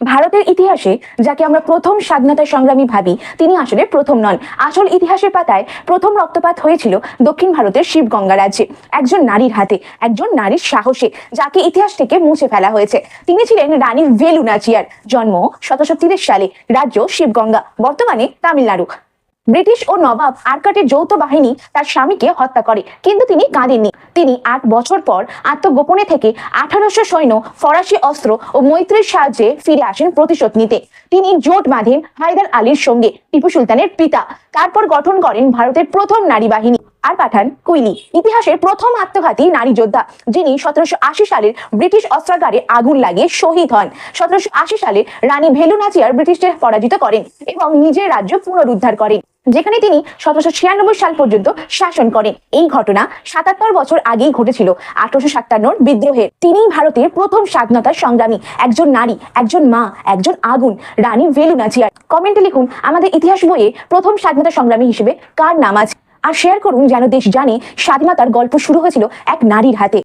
ভারতের ইতিহাসে, যাকে আমরা প্রথম স্বাধীনতা সংগ্রামী ভাবি, তিনি আসলে প্রথম নন। আসল ইতিহাসের পাতায় প্রথম রক্তপাত হয়েছিল দক্ষিণ ভারতের শিবগঙ্গা রাজ্যে। একজন নারীর হাতে, একজন নারীর সাহসে, যাকে ইতিহাস থেকে মুছে ফেলা হয়েছে। তিনি ছিলেন রানী ভেলু নাচিয়ার জন্ম সতেরোশো তিরিশ সালে, রাজ্য শিবগঙ্গা, বর্তমানে তামিলনাড়ু। ব্রিটিশ ও নবাব আরকাটের যৌথ বাহিনী তার স্বামীকে হত্যা করে, কিন্তু তিনি কাঁদেননি। তিনি আট বছর পর আত্মগোপনে থেকে আঠারোশো সৈন্য, ফরাসি অস্ত্র ও মৈত্রীর সাহায্যে ফিরে আসেন প্রতিশোধ নিতে। তিনি জোট বাঁধেন হায়দার আলীর সঙ্গে টিপু সুলতানের পিতা। তারপর গঠন করেন ভারতের প্রথম নারী বাহিনী আর পাঠান কুইলি, ইতিহাসের প্রথম আত্মঘাতী নারী যোদ্ধা, যিনি সতেরোশো আশি সালের ব্রিটিশ অস্ত্রাগারে আগুন লাগিয়ে শহীদ হন। সতেরোশো আশি সালে রানী ভেলু নাচিয়ার ব্রিটিশদের পরাজিত করেন এবং নিজের রাজ্য পুনরুদ্ধার করেন। যেখানে তিনি সতেরোশো ছিয়ানব্বই সাল পর্যন্ত শাসন করেন। এই ঘটনা সাতাত্তর বছর আগেই ঘটেছিল, আঠারোশো সাতান্নর বিদ্রোহের তিনি ভারতের প্রথম স্বাধীনতার সংগ্রামী, একজন নারী, একজন মা, একজন আগুন, রানী ভেলু নাচিয়ার কমেন্টে লিখুন, আমাদের ইতিহাস বইয়ে প্রথম স্বাধীনতা সংগ্রামী হিসেবে কার নাম আছে? আর শেয়ার করুন যেন দেশ জানে স্বাধীনতার গল্প শুরু হয়েছিল এক নারীর হাতে।